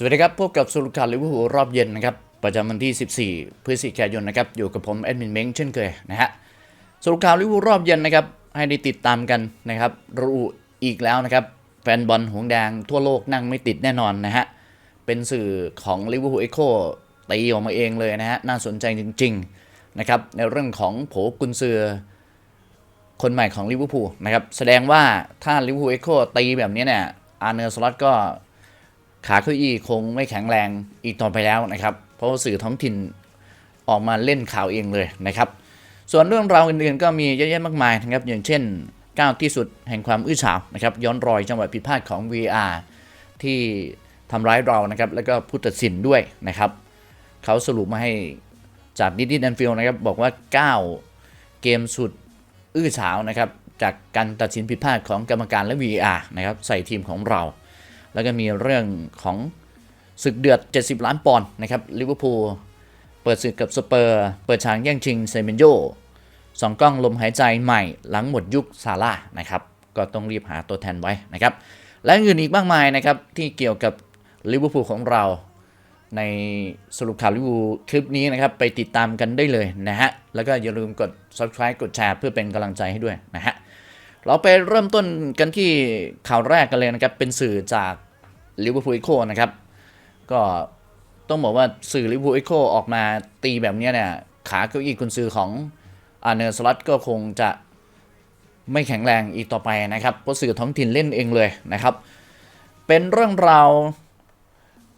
สวัสดีครับ พบกับสรุปข่าวลิเวอร์พูลรอบเย็นนะครับ ประจำวันที่ 14 พฤศจิกายนนะครับ อยู่กับผมแอดมินเม้งเช่นเคยนะฮะสรุปข่าวลิเวอร์พูรอบเย็นนะครับ ให้ได้ติดตามกันนะครับรู้อีกแล้วนะครับ แฟนบอลหงแดงทั่วโลกนั่งไม่ติดแน่นอนนะฮะ เป็นสื่อของลิเวอร์พูลเอ็กโคตีออกมาเองเลยนะฮะ น่าสนใจจริง ๆ นะครับ ในเรื่องของโผกุนซือคนใหม่ของลิเวอร์พูลนะครับ แสดงว่าถ้าลิเวอร์พูลเอ็กโคตีแบบนี้เนี่ยอาร์เนอร์สล็อตก็ ขาเก้าอี้คงไม่แข็งแรงอีกต่อไปแล้วนะครับ เพราะสื่อท้องถิ่นออกมาเล่นข่าวเองเลยนะครับ ส่วนเรื่องราวอื่นๆก็มีเยอะแยะมากมายนะครับ อย่างเช่นก้าวที่สุดแห่งความอื้อฉาวนะครับ ย้อนรอยจังหวะผิดพลาดของ VR ที่ทำร้ายเรานะครับ แล้วก็ผู้ตัดสินด้วยนะครับ เขาสรุปมาให้จากดิดดี้แอนฟิลนะครับ บอกว่า 9 เกมสุดอื้อฉาวนะครับ จากการตัดสินผิดพลาดของกรรมการและ VR นะครับ ใส่ทีมของเรา แล้วก็มีเรื่องของศึกเดือด 70 ล้านปอนด์นะครับลิเวอร์พูลเปิดศึกกับสเปอร์ เปิดฉากแย่งชิงเซเมนโยสองกล้องลมหายใจใหม่หลังหมดยุคซาร่านะครับก็ต้องรีบหาตัวแทนไว้นะครับ และอื่นอีกมากมายนะครับ ที่เกี่ยวกับลิเวอร์พูลของเรา ในสรุปข่าวลิเวอร์พูลคลิปนี้นะครับ ไปติดตามกันได้เลยนะฮะ แล้วก็อย่าลืมกด subscribe กดแชร์เพื่อเป็นกำลังใจให้ด้วยนะฮะ เราไปเริ่มต้นกันที่ข่าวแรกกันเลยนะครับ เป็นสื่อจาก ลิเวอร์พูลอีโคนะครับ ก็ต้องบอกว่าสื่อลิเวอร์พูลอีโคออกมาตีแบบนี้เนี่ย ขาเก้าอี้กุนซือของอาเนอร์สลัตก็คงจะไม่แข็งแรงอีกต่อไปนะครับเพราะสื่อท้องถิ่นเล่นเองเลยนะครับ เป็นเรื่องราว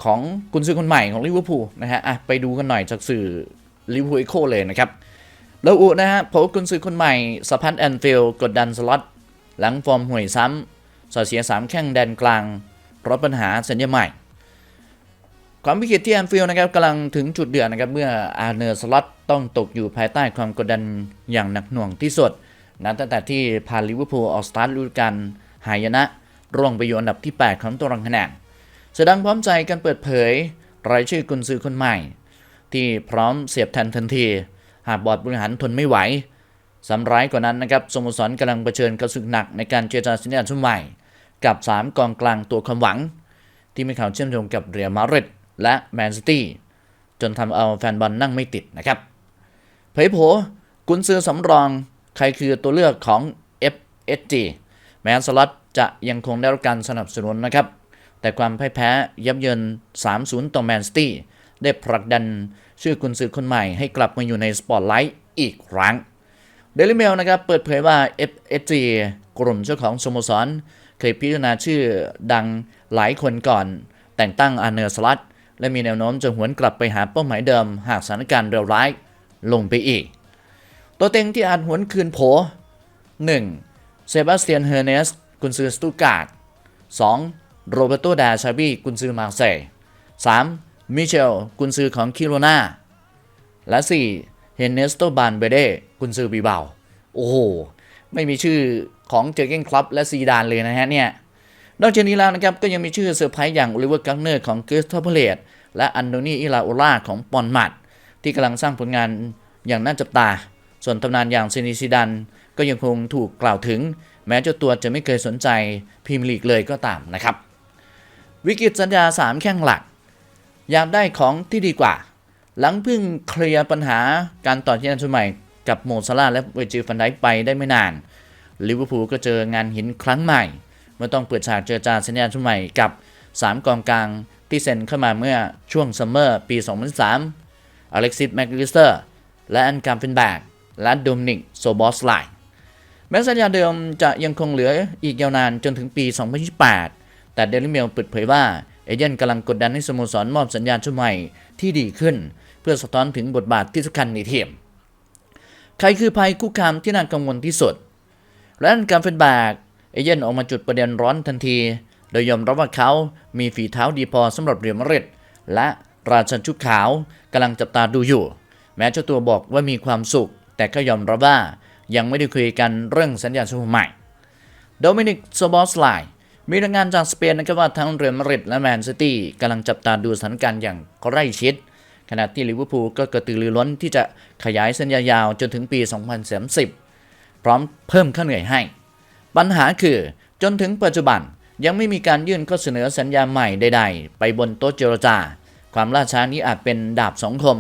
ของกุนซือคนใหม่ของลิเวอร์พูลนะฮะะไปดูกันหน่อยจากสื่อลิเวอร์พูลอีโคเลยนะครับแล้วอุนะฮะพบกุนซือคนใหม่สพัทแอนฟิลกดดันสล็อตหลังฟอร์มห่วยซ้ำสอเสียสามแข้งแดนกลาง ราะปัญหาสัญญาใหม่ ความวิกฤตที่แอนฟิลด์นะครับกำลังถึงจุดเดือดนะครับเมื่ออาร์เนอร์สล็อตต้องตกอยู่ภายใต้ความกดดันอย่างหนักหน่วงที่สุด นับตั้งแต่ที่พาลิเวอร์พูลออกสตาร์ทฤดูกาลหายนะ ร่วงไปอยู่อันดับที่ 8 ของตารางคะแนนแสดงพร้อมใจกันเปิดเผย รายชื่อกุนซือคนใหม่ ที่พร้อมเสียบแทนทันที หากบอร์ดบริหารทนไม่ไหวสำร้ายกว่านั้นนะครับสโมสรกำลังเผชิญกับศึกหนักในการเจรจาสัญญาชุดใหม่ กับ 3 กองกลางตัวความหวัง ที่มีข่าวเชื่อมโยงกับเรียมาริดและแมนซิตี้จนทำเอาแฟนบอลนั่งไม่ติดนะครับ เผยโผกุนซือสำรองใครคือตัวเลือกของ FSG แม้สล็อตจะยังคงได้รับการสนับสนุนนะครับ แต่ความพ่ายแพ้ยับเยิน 3-0 ต่อแมนซิตี้ได้ผลักดันชื่อกุนซือคนใหม่ให้กลับมาอยู่ในสปอตไลท์อีกครั้งเดลิเมลนะครับเปิดเผยว่า FSG กลุ่มเจ้าของสโมสร เคยพิจารณาชื่อดังหลายคนก่อน แต่งตั้งอาเนอร์สลัตและมีแนวโน้มจะหวนกลับไปหาเป้าหมายเดิม หากสถานการณ์เลวร้ายลงไปอีก ตัวเต็งที่อาจหวนคืนโผ 1. เซบาสเตียนเฮอร์เนส กุนซือสตูการ์ด 2. โรเบโตดาชาบีกุนซือมาเซย์ 3. มิเชล กุนซือของคิโรนาและ 4. เฮนเนสโตบานเบเดกุนซือบีเบา โอ้โห ไม่มีชื่อ ของเจอเกนคลับและซีดานเลยนะฮะเนี่ยนอกจากนี้แล้วนะครับก็ยังมีชื่อเซอร์ไพรส์อย่างโอลิเวอร์กักเนอร์ของเกรสทอเปเลตและอันโดนีอิลาโอลาของปอนมัดที่กำลังสร้างผลงานอย่างน่าจับตา ส่วนตำนานอย่างซินิซิดันก็ยังคงถูกกล่าวถึง แม้เจ้าตัวจะไม่เคยสนใจพรีเมียร์ลีกเลยก็ตามนะครับ วิกฤตสัญญา 3 แข้งหลัก อยากได้ของที่ดีกว่า หลังเพิ่งเคลียร์ปัญหาการต่อที่นันชุดใหม่กับโมซาลาและเวจิฟันไดไปได้ไม่นาน ลิเวอร์พูลก็เจองานหินครั้งใหม่เมื่อต้องเปิดฉากเจรจาสัญญาชุดใหม่กับ 3 กองกลางที่เซ็นเข้ามาเมื่อช่วงซัมเมอร์ปี 2003อเล็กซิสแมคลิสเตอร์และอันการ์เฟนแบกและโดมินิกโซบอสไลน์แม้สัญญาเดิมจะยังคงเหลืออีกยาวนานจนถึงปี 2028 แต่เดลิเมลเปิดเผยว่า เอเจนต์กำลังกดดันให้สโมสรมอบสัญญาชุดใหม่ที่ดีขึ้น เพื่อสะท้อนถึงบทบาทที่สำคัญในทีม ใครคือภัยคุกคามที่น่ากังวลที่สุด และอันการ์เฟนแบกเอเจนออกมาจุดประเด็นร้อนทันที โดยยอมรับว่าเขามีฝีเท้าดีพอสำหรับเรียลมาดริดและราชันชุดขาวกำลังจับตาดูอยู่ แม้เจ้าตัวบอกว่ามีความสุข แต่ก็ยอมรับว่ายังไม่ได้คุยกันเรื่องสัญญาชุดใหม่โดมินิกโซบอสไลมีรายงานจากสเปนนะครับว่าทั้งเรอัลมาดริดและแมนซิตี้กำลังจับตาดูสถานการณ์อย่างใกล้ชิด ขณะที่ลิเวอร์พูลก็กระตือรือร้นที่จะขยายสัญญายาวจนถึงปี 2030 พร้อมเพิ่มค่าเหนื่อยให้ ปัญหาคือจนถึงปัจจุบันยังไม่มีการยื่นข้อเสนอสัญญาใหม่ใด ๆ ไปบนโต๊ะเจรจา ความล่าช้านี้อาจเป็นดาบสองคม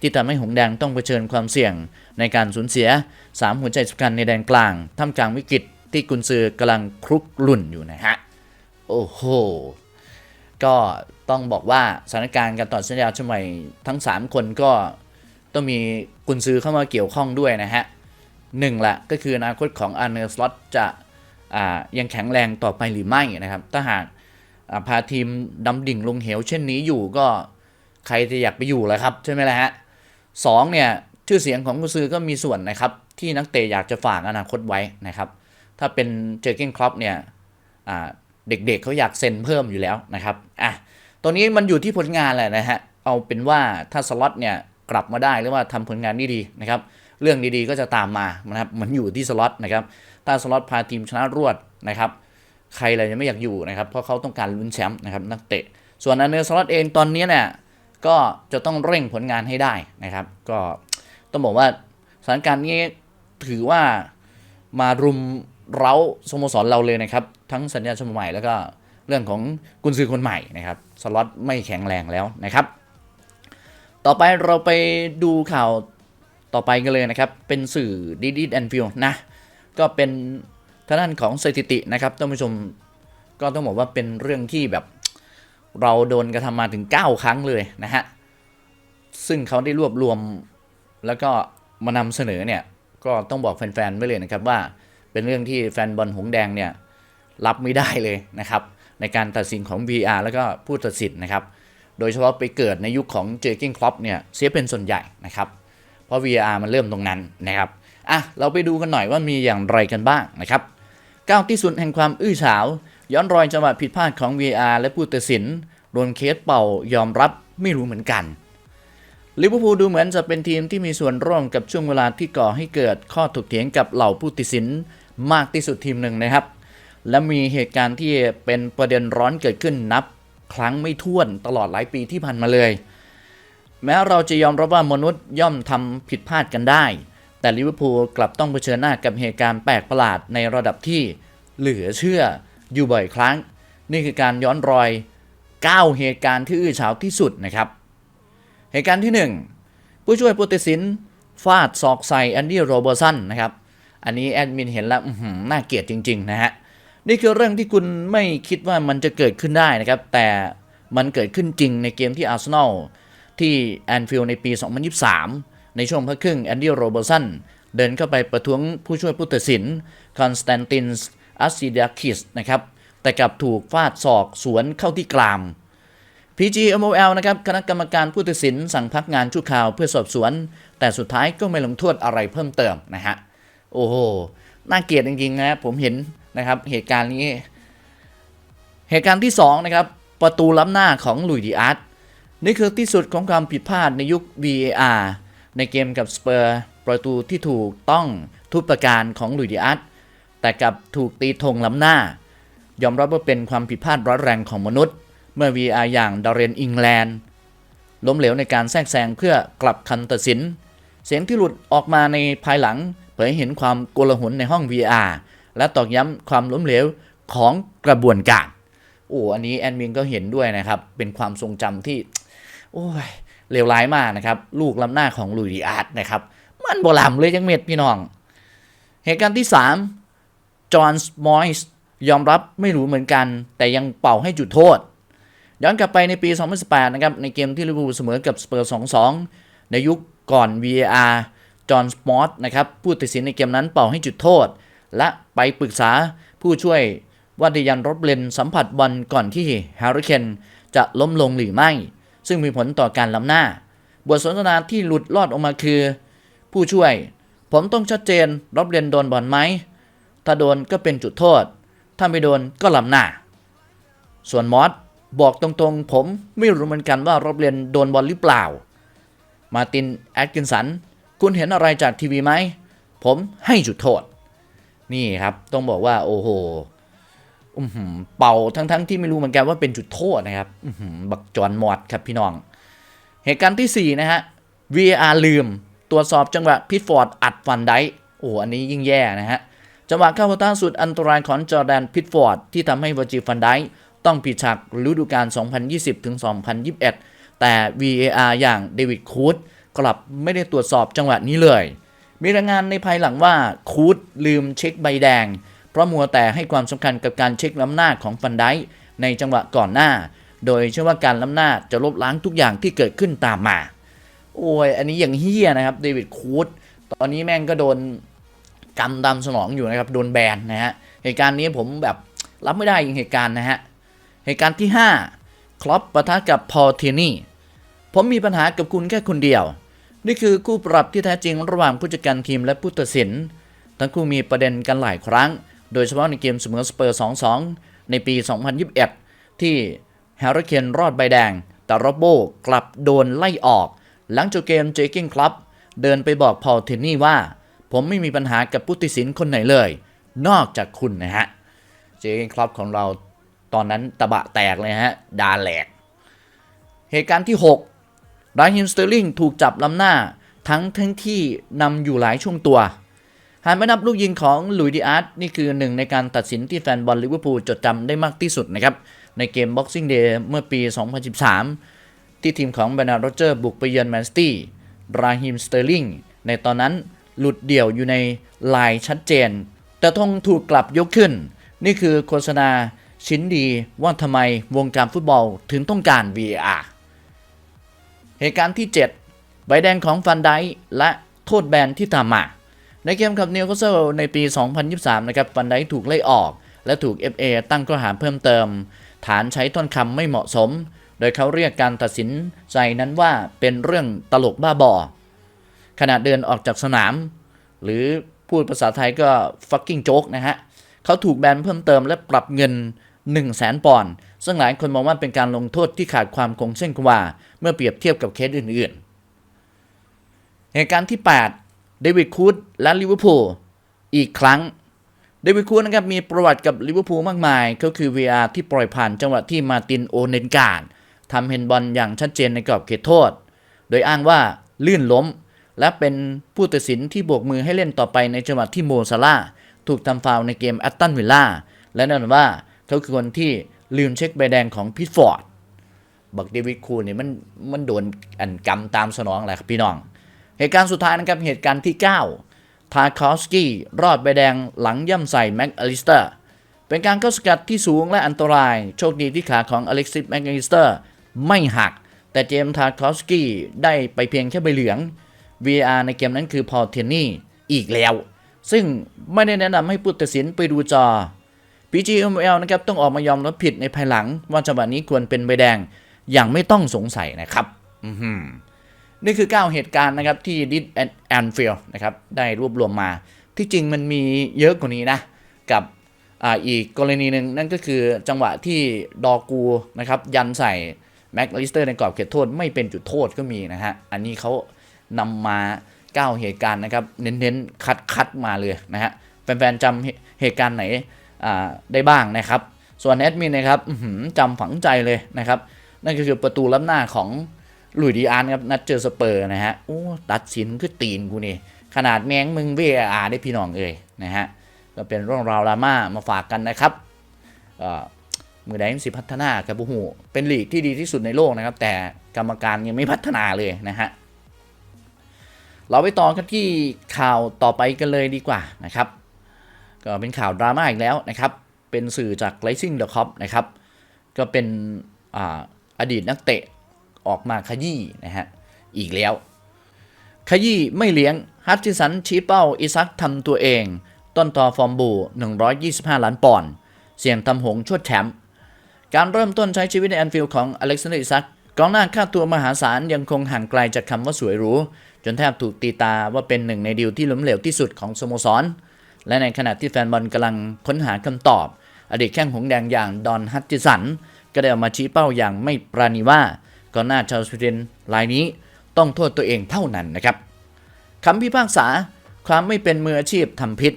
ที่ทำให้หงแดงต้องเผชิญความเสี่ยง ในการสูญเสีย 3 หัวใจสำคัญในแดนกลางท่ามกลางวิกฤตที่กุนซือกำลังครุกรุ่นอยู่นะฮะ โอ้โห ก็ต้องบอกว่าสถานการณ์การต่อสัญญาช่วงใหม่ทั้ง 3 คนก็ต้องมีกุนซือเข้ามาเกี่ยวข้องด้วยนะฮะ หนึ่งละก็คืออนาคตของอาร์เนอร์สล็อตจะยังแข็งแรงต่อไปหรือไม่นะครับ ถ้าหากาพาทีมดำดิ่งลงเหวเช่นนี้อยู่ก็ใครจะอยากไปอยู่ล่ะครับ ใช่ไหมล่ะฮะสองเนี่ยชื่อเสียงของกุซือก็มีส่วนนะครับ ที่นักเตะอยากจะฝากอนาคตไว้นะครับ ถ้าเป็นเจอร์เกนครอปเนี่ยเด็กๆเขาอยากเซ็นเพิ่มอยู่แล้วนะครับอะตัวนี้มันอยู่ที่ผลงานแหละนะฮะเอาเป็นว่าถ้าสล็อตเนี่ยกลับมาได้หรือว่าทำผลงานด้ดีนะครับ เรื่องดีๆก็จะตามมานะครับมันอยู่ที่สล็อตนะครับถ้าสล็อตพาทีมชนะรวดนะครับใครเลยยังไม่อยากอยู่นะครับเพราะเขาต้องการลุ้นแชมป์นะครับนักเตะ ส่วนอันเนอร์สล็อตเองตอนนี้เนี่ยก็จะต้องเร่งผลงานให้ได้นะครับ ก็ต้องบอกว่าสถานการณ์นี้ถือว่ามารุมเร้าสโมสรเราเลยนะครับ ทั้งสัญญาฉบับใหม่แล้วก็เรื่องของกุนซือคนใหม่นะครับสล็อตไม่แข็งแรงแล้วนะครับ ต่อไปเราไปดูข่าว ต่อไปกันเลยนะครับ เป็นสื่อดีดีแอนฟิลนะ ก็เป็นทางด้านของสถิตินะครับท่านผู้ชมก็ต้องบอกว่าเป็นเรื่องที่แบบเราโดนกระทำมาถึง 9 ครั้งเลยนะฮะ ซึ่งเขาได้รวบรวมแล้วก็มานำเสนอเนี่ย ก็ต้องบอกแฟนๆไว้เลยนะครับว่าเป็นเรื่องที่แฟนบอลหงแดงเนี่ยรับไม่ได้เลยนะครับ ในการตัดสินของ VR แล้วก็ผู้ตัดสินนะครับ โดยเฉพาะไปเกิดในยุคของเจอร์กิงครอปเนี่ยเสียเป็นส่วนใหญ่นะครับ เพราะ VR มันเริ่มตรงนั้นนะครับอะเราไปดูกันหน่อยว่ามีอย่างไรกันบ้างนะครับก้าวที่สุดแห่งความอื้อฉาว ย้อนรอยจังหวะผิดพลาดของ VR และผู้ตัดสินโดนเคสเป่ายอมรับไม่รู้เหมือนกันลิเวอร์พูลดูเหมือนจะเป็นทีมที่มีส่วนร่วมกับช่วงเวลาที่ก่อให้เกิดข้อถกเถียงกับเหล่าผู้ตัดสินมากที่สุดทีมหนึ่งนะครับ และมีเหตุการณ์ที่เป็นประเด็นร้อนเกิดขึ้นนับ ครั้งไม่ถ้วนตลอดหลายปีที่ผ่านมาเลย แม้เราจะยอมรับว่ามนุษย์ย่อมทำผิดพลาดกันได้ แต่ลิเวอร์พูลกลับต้องเผชิญหน้ากับเหตุการณ์แปลกประหลาดในระดับที่เหลือเชื่ออยู่บ่อยครั้ง นี่คือการย้อนรอย 9 เหตุการณ์ที่อื้อฉาวที่สุดนะครับ เหตุการณ์ที่ 1 ผู้ช่วยผู้ตัดสินฟาดศอกใส่แอนดี้โรเบอร์สันนะครับ อันนี้แอดมินเห็นแล้วน่าเกลียดจริง ๆ นะฮะ นี่คือเรื่องที่คุณไม่คิดว่ามันจะเกิดขึ้นได้นะครับ แต่มันเกิดขึ้นจริงในเกมที่อาร์เซนอล ที่แอนฟิลด์ในปี 2023 ในช่วงพักครึ่งแอนดี้โรเบอร์สันเดินเข้าไปประท้วงผู้ช่วยผู้ตัดสินคอนสแตนตินอัสซิดาคิสนะครับแต่กลับถูกฟาดศอกสวนเข้าที่กราม PGMOL นะครับคณะกรรมการผู้ตัดสินสั่งพักงานชั่วคราวเพื่อสอบสวน แต่สุดท้ายก็ไม่ลงโทษอะไรเพิ่มเติมนะฮะโอ้โหน่าเกลียดจริงๆนะผมเห็นนะครับเหตุการณ์นี้ เหตุการณ์ที่2นะครับประตูล้ำหน้าของลุยดิอาร์ต นี่คือที่สุดของความผิดพลาดในยุค VAR ในเกมกับสเปอร์ประตูที่ถูกต้องทุกประการของลุยดิอาร์ตแต่กับถูกตีธงล้ำหน้า ยอมรับว่าเป็นความผิดพลาดร้ายแรงของมนุษย์ เมื่อ VR อย่างดาเรนอิงแลนด์ล้มเหลวในการแทรกแซงเพื่อกลับคันตัดสิน เสียงที่หลุดออกมาในภายหลัง เผยเห็นความโกลาหลในห้อง VR และตอกย้ำความล้มเหลวของกระบวนการโอ้อันนี้แอดมินก็เห็นด้วยนะครับ เป็นความทรงจำที่ โอ้ยเลวร้ายมากนะครับ ลูกล้ำหน้าของลุยดิอาร์ตนะครับ มันโบลำเลยจังเม็ดพี่น้อง เหตุการณ์ที่ 3 จอห์นส์มอยส์ยอมรับไม่รู้เหมือนกัน แต่ยังเป่าให้จุดโทษ ย้อนกลับไปในปี 2018 นะครับ ในเกมที่ลิเวอร์พูลเสมอกับสเปอร์ 2-2 ในยุคก่อน VAR จอห์นสมอตนะครับผู้ตัดสินในเกมนั้นเป่าให้จุดโทษ และไปปรึกษาผู้ช่วยว่าดิยันรบเลนสัมผัสบอลก่อนที่แฮร์รี่เคนจะล้มลงหรือไม่ ซึ่งมีผลต่อการล้ำหน้า บทสนทนาที่หลุดลอดออกมาคือ ผู้ช่วย ผมต้องชัดเจนรบเลนโดนบอลไหม ถ้าโดนก็เป็นจุดโทษ ถ้าไม่โดนก็ล้ำหน้า ส่วนมอสบอกตรงๆ ผมไม่รู้เหมือนกันว่ารอบเรียนโดนบอลหรือเปล่า มาตินแอดกินสัน คุณเห็นอะไรจากทีวีไหม ผมให้จุดโทษ นี่ครับต้องบอกว่าโอ้โห เป่าทั้งๆที่ไม่รู้เหมือนกันว่าเป็นจุดโทษนะครับอืบักจอนมอดครับพี่น้อง เหตุการณ์ที่ 4 นะฮะ VAR ลืม ตรวจสอบจังหวะพิทฟอร์ดอัดฟันไดค์โอ้อันนี้ยิ่งแย่นะฮะ จังหวะเข้าปะทะสุดอันตรายของจอร์แดนพิตฟอร์ดที่ทำให้วอจิฟันไดค์ต้องปิดฉากฤดูกาล 2020-2021 แต่ VAR อย่างเดวิดคูดกลับไม่ได้ตรวจสอบจังหวะนี้เลย มีรายงานในภายหลังว่าคูดลืมเช็คใบแดง เพราะมัวแต่ให้ความสำคัญกับการเช็คล้ำหน้าของฟันไดในจังหวะก่อนหน้า โดยเชื่อว่าการล้ำหน้าจะลบล้างทุกอย่างที่เกิดขึ้นตามมา โอ้ย อันนี้อย่างเฮี้ยนะครับเดวิดคูดตอนนี้แม่งก็โดนกำดำสนองอยู่นะครับ โดนแบนนะฮะ เหตุการณ์นี้ผมแบบรับไม่ได้อย่างเหตุการณ์นะฮะ เหตุการณ์ที่ 5 คลอปปะทะกับพอเทนี่ ผมมีปัญหากับคุณแค่คนเดียว นี่คือคู่ปรับที่แท้จริงระหว่างผู้จัดการทีมและผู้ตัดสิน ทั้งคู่มีประเด็นกันหลายครั้ง โดยเฉพาะในเกมเสมอสเปอร์ 2-2 ในปี 2021 ที่แฮร์รี่เคนรอดใบแดง แต่โรบโบกลับโดนไล่ออก หลังจบเกมเจคิงคลับเดินไปบอกพอลเทนนี่ว่า ผมไม่มีปัญหากับผู้ตัดสินคนไหนเลย นอกจากคุณนะฮะ เจคิงคลับของเราตอนนั้นตะบะแตกเลยฮะดาแหลก เหตุการณ์ที่ 6ราฮิมสเตอร์ลิงถูกจับล้ำหน้าทั้งทั้งที่นำอยู่หลายช่วงตัว หากไม่นับลูกยิงของหลุยดิอาร์ตนี่คือหนึ่งในการตัดสินที่แฟนบอลลิเวอร์พูลจดจำได้มากที่สุดนะครับ ในเกม Boxing Day เมื่อปี 2013 ที่ทีมของเบรนาร์โรเจอร์บุกไปเยือนแมนสตี้ราฮิมสเตอร์ลิงในตอนนั้นหลุดเดี่ยวอยู่ในลายชัดเจน แต่ธงถูกกลับยกขึ้น นี่คือโฆษณาชิ้นดีว่าทำไมวงการฟุตบอลถึงต้องการ VAR เหตุการณ์ที่ 7 ใบแดงของฟันไดและโทษแบนที่ตามมา ในเกมกับนิวคาสเซิลในปี 2023 นะครับฟันไดถูกไล่ออก และถูก FA ตั้งข้อหาเพิ่มเติม ฐานใช้ถ้อยคำไม่เหมาะสม โดยเขาเรียกการตัดสินใจนั้นว่าเป็นเรื่องตลกบ้าบอขณะเดินออกจากสนาม หรือพูดภาษาไทยก็ fucking joke นะฮะเขาถูกแบนเพิ่มเติมและปรับเงิน 1 0 0 0 0แสนปอนด์ซึ่งหลายคนมองว่าเป็นการลงโทษที่ขาดความคงเส้นคงวาเมื่อเปรียบเทียบกับเคสอื่นๆ เหตุการณ์ที่ 8 เดวิดคูดและลิเวอร์พูลอีกครั้ง เดวิดคูดนะครับมีประวัติกับลิเวอร์พูลมากมาย ก็คือ VR ที่ปล่อยผ่านจังหวะที่มาตินโอเนนการ์ดทำเฮนบอลอย่างชัดเจนในกรอบเขตโทษ โดยอ้างว่าลื่นล้ม และเป็นผู้ตัดสินที่โบกมือให้เล่นต่อไปในจังหวะที่โมซาลาถูกทำฟาวในเกมแอตตันวิลล่าและแน่นอนว่าเขาคือคนที่ลืมเช็คใบแดงของพิทฟอร์ดบักเดวิดคูนี่มันมันโดนอันกรรมตามสนองแหละครับพี่น้อง เหตุการณ์สุดท้ายนะครับเหตุการณ์ที่ 9 ทาคอสกี้รอดใบแดงหลังย่ำใส่แม็กอลิสเตอร์ เป็นการเข้าสกัดที่สูงและอันตราย โชคดีที่ขาของอเล็กซิสแม็กอลิสเตอร์ไม่หัก แต่เจมส์ทาคอสกี้ได้ไปเพียงแค่ใบเหลือง VR ในเกมนั้นคือพอเทนนี่อีกแล้ว ซึ่งไม่ได้แนะนำให้ผู้ตัดสินไปดูจอ PGML นะครับต้องออกมายอมรับผิดในภายหลังว่าจังหวะนี้ควรเป็นใบแดงอย่างไม่ต้องสงสัยนะครับ อือหือ นี่คือ 9 เหตุการณ์นะครับที่ดิสแอนฟิลนะครับได้รวบรวมมา ที่จริงมันมีเยอะกว่านี้นะ กับออีกกรณีหนึ่งนั่นก็คือจังหวะที่ดอกูนะครับยันใส่แม็กลิสเตอร์ในกรอบเขตโทษไม่เป็นจุดโทษก็มีนะฮะ อันนี้เขานำมา 9 เหตุการณ์นะครับ เน้นๆ คัดคัดมาเลยนะฮะแฟนๆจำเหตุการณ์ไหนได้บ้างนะครับ ส่วนแอดมินนะครับจำฝังใจเลยนะครับ นั่นก็คือประตูล้ำหน้าของ ลุยดีอาร์นครับนัดเจอสเปอร์นะฮะโอ้ตัดสินคือตีนกูนี่ขนาดแมงมึงเวอาได้พี่น้องเอ่ยนะฮะก็เป็นเรื่องราวดราม่ามาฝากกันนะครับเอ่อมือแดงสิพัฒนาครับผู้หูเป็นลีกที่ดีที่สุดในโลกนะครับ แต่กรรมการยังไม่พัฒนาเลยนะฮะเราไปต่อกันที่ข่าวต่อไปกันเลยดีกว่านะครับ ก็เป็นข่าวดราม่าอีกแล้วนะครับ เป็นสื่อจาก Rising the Cop นะครับ ก็เป็นออดีตนักเตะ ออกมาขยี้นะฮะอีกแล้ว ขยี้ไม่เลี้ยงฮัตจิสันชี้เป้าอิซักทำตัวเอง ต้นต่อฟอร์มบู 125 ล้านปอนด์เสี่ยงทำหงชดแชมป์การเริ่มต้นใช้ชีวิตในแอนฟิลด์ของอเล็กซานเดอร์อิซักกองหน้าค่าตัวมหาศาลยังคงห่างไกลจากคำว่าสวยหรูจนแทบถูกตีตาว่าเป็นหนึ่งในดีลที่ล้มเหลวที่สุดของสโมสร และในขณะที่แฟนบอลกำลังค้นหาคำตอบ อดีตแข้งหงแดงอย่างดอนฮัตจิสัน ก็ได้ออกมาชี้เป้าอย่างไม่ปราณีว่า กองหน้าชาวสวีเดนรายนี้ต้องโทษตัวเองเท่านั้นนะครับคำพิพากษาความไม่เป็นมืออาชีพทำพิษ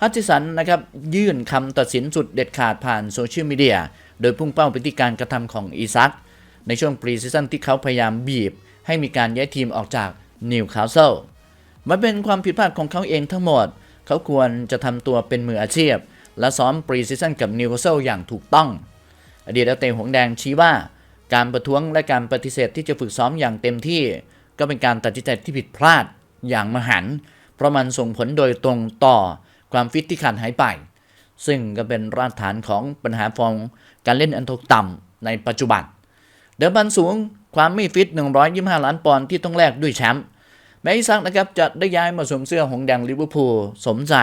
ฮัตจิสันนะครับยื่นคำตัดสินสุดเด็ดขาดผ่านโซเชียลมีเดียโดยพุ่งเป้าไปที่การกระทำของอีซักในช่วงปรีซีซั่นที่เขาพยายามบีบ ให้มีการย้ายทีมออกจากนิวคาสเซิลมันเป็นความผิดพลาดของเขาเองทั้งหมด เขาควรจะทำตัวเป็นมืออาชีพ และซ้อมปรีซีซั่นกับนิวคาสเซิลอย่างถูกต้อง อดีตนักเตะหงแดงชี้ว่า การประท้วงและการปฏิเสธที่จะฝึกซ้อมอย่างเต็มที่ ก็เป็นการตัดสินใจที่ผิดพลาดอย่างมหันต์เพราะมันส่งผลโดยตรงต่อความฟิตที่ขาดหายไป ซึ่งก็เป็นรากฐานของปัญหาฟอร์มการเล่นอันตกต่ำในปัจจุบัน เดิมพันสูงความไม่ฟิต 125 ล้านปอนด์ที่ต้องแลกด้วยแชมป์แม้อิซักนะครับจะได้ย้ายมาสวมเสื้อหงแดงลิเวอร์พูลสมใจ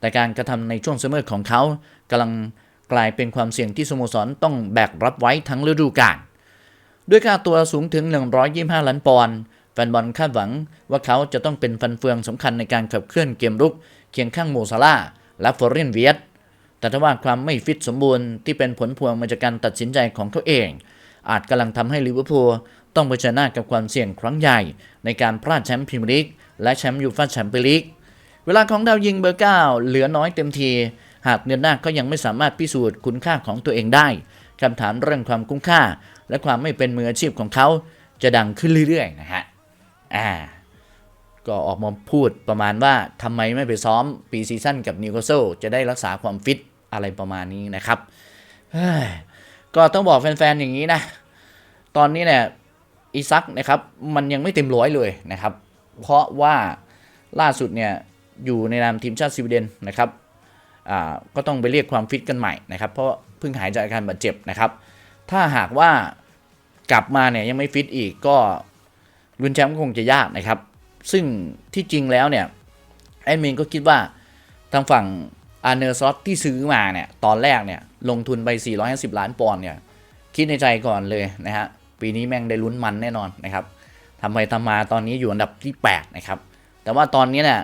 แต่การกระทำในช่วงซัมอของเขากำลังกลายเป็นความเสี่ยงที่สโมสรต้องแบกรับไว้ทั้งฤดูกาล ด้วยค่าตัวสูงถึง 125 ล้านปอนด์แฟนบอลคาดหวังว่าเขาจะต้องเป็นฟันเฟืองสำคัญในการขับเคลื่อนเกมรุก เคียงข้างโมซาลาและฟอร์เรนเวียตแต่ถ้าว่าความไม่ฟิตสมบูรณ์ที่เป็นผลพวงมาจากการตัดสินใจของเขาเอง อาจกำลังทำให้ลิเวอร์พูลต้องเผชิญหน้ากับความเสี่ยงครั้งใหญ่ ในการพลาดแชมป์พรีเมียร์ลีกและแชมป์ยูฟ่าแชมเปี้ยนลีกเวลาของดาวยิงเบอร์เก้าเหลือน้อยเต็มที หากเดือนหน้าก็ยังไม่สามารถพิสูจน์คุณค่าของตัวเองได้คำถามเรื่องความคุ้มค่า และความไม่เป็นมืออาชีพของเขาจะดังขึ้นเรื่อยๆนะฮะอ่าก็ออกมาพูดประมาณว่าทำไมไม่ไปซ้อมปีซีซั่นกับนิวคาสเซิลจะได้รักษาความฟิตอะไรประมาณนี้นะครับเฮ้ยก็ต้องบอกแฟนๆอย่างนี้นะ ตอนนี้เนี่ยอีซักนะครับมันยังไม่เต็มร้อยเลยนะครับ เพราะว่าล่าสุดเนี่ยอยู่ในนามทีมชาติสวีเดนนะครับอ่าก็ต้องไปเรียกความฟิตกันใหม่นะครับ เพราะเพิ่งหายจากอาการบาดเจ็บนะครับ ถ้าหากว่ากลับมาเนี่ยยังไม่ฟิตอีกก็ลุ้นแชมป์คงจะยากนะครับ ซึ่งที่จริงแล้วเนี่ยแอดมินก็คิดว่าทางฝั่งอาร์เนอร์ซอตที่ซื้อมาเนี่ยตอนแรกเนี่ยลงทุนไป 450 ล้านปอนด์เนี่ยคิดในใจก่อนเลยนะฮะปีนี้แม่งได้ลุ้นมันแน่นอนนะครับทำไปทำมาตอนนี้อยู่อันดับที่ 8 นะครับ แต่ว่าตอนนี้เนี่ย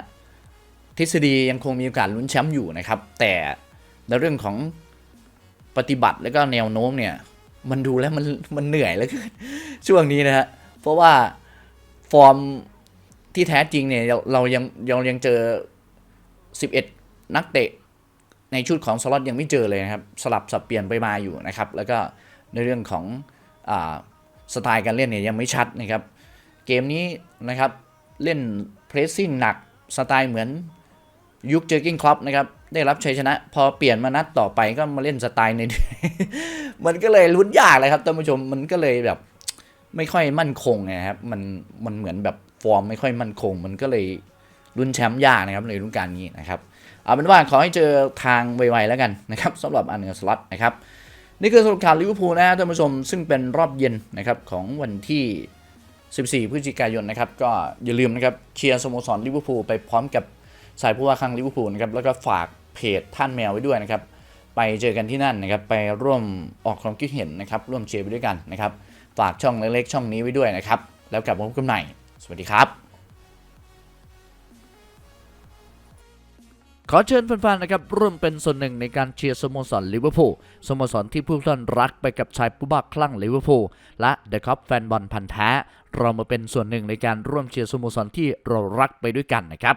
ทฤษฎียังคงมีโอกาสลุ้นแชมป์อยู่นะครับ แต่ในเรื่องของปฏิบัติแล้วก็แนวโน้มเนี่ย มันดูแล้วมันมันเหนื่อยแล้วเกินช่วงนี้นะฮะเพราะว่าฟอร์มที่แท้จริงเนี่ยเราเรายังเรายังเจอ 11 นักเตะ ในชุดของสล็อตยังไม่เจอเลยนะครับสลับสับเปลี่ยนไปมาอยู่นะครับ แล้วก็ในเรื่องของอสไตล์การเล่นเนี่ยยังไม่ชัดนะครับ เกมนี้นะครับเล่นเพรสซิ่งหนักสไตล์เหมือน ยุคเจอร์กิงคล็อปนะครับ ได้รับชัยชนะ พอเปลี่ยนมานัดต่อไปก็มาเล่นสไตล์ใน มันก็เลยลุ้นยากเลยครับท่านผู้ชมมันก็เลยแบบ ไม่ค่อยมั่นคงนะครับมันมันเหมือนแบบฟอร์มไม่ค่อยมั่นคง มันก็เลยลุ้นแชมป์ยากนะครับในฤดูกาลนี้นะครับเอาเป็นว่าขอให้เจอทางไวๆแล้วกันนะครับสำหรับอันเนอร์สล็อตนะครับนี่คือสรุปข่าวลิเวอร์พูลนะท่านผู้ชมซึ่งเป็นรอบเย็นนะครับของวันที่ 14 พฤศจิกายนนะครับก็อย่าลืมนะครับเชียร์สโมสรลิเวอร์พูลไปพร้อมกับ สายผู้ว่าข้างลิเวอร์พูลนะครับแล้วก็ฝากเพจท่านแมวไว้ด้วยนะครับไปเจอกันที่นั่นนะครับไปร่วมออกความคิดเห็นนะครับร่วมเชียร์ไปด้วยกันนะครับฝากช่องเล็กๆช่องนี้ไว้ด้วยนะครับแล้วกลับมาพบกันใหม่สวัสดีครับ ขอเชิญแฟนๆนะครับร่วมเป็นส่วนหนึ่งในการเชียร์สโมสรลิเวอร์พูลสโมสรที่ผู้ท่านรักไปกับชายผู้บ้าคลั่งลิเวอร์พูลและเดอะคัพแฟนบอลพันธ์แท้ เรามาเป็นส่วนหนึ่งในการร่วมเชียร์สโมสรที่เรารักไปด้วยกันนะครับ